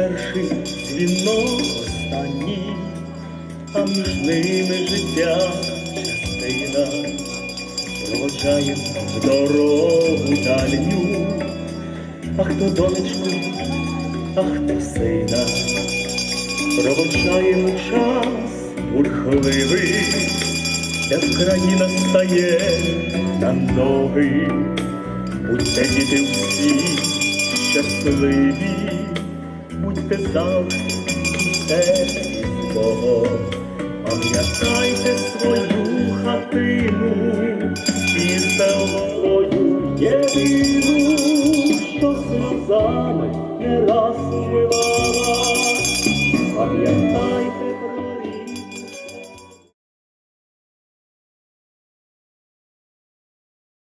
Перший, дзвінок останній, а між ними життя частина, проводжає дорогу дальню, а хто донечку, а хто сина, проводжає в час бурхливий, де Україна стає на ноги. Будьте діти всі щасливі, будьте те все Богом, пам'ятайте свою хатину і селою єдину,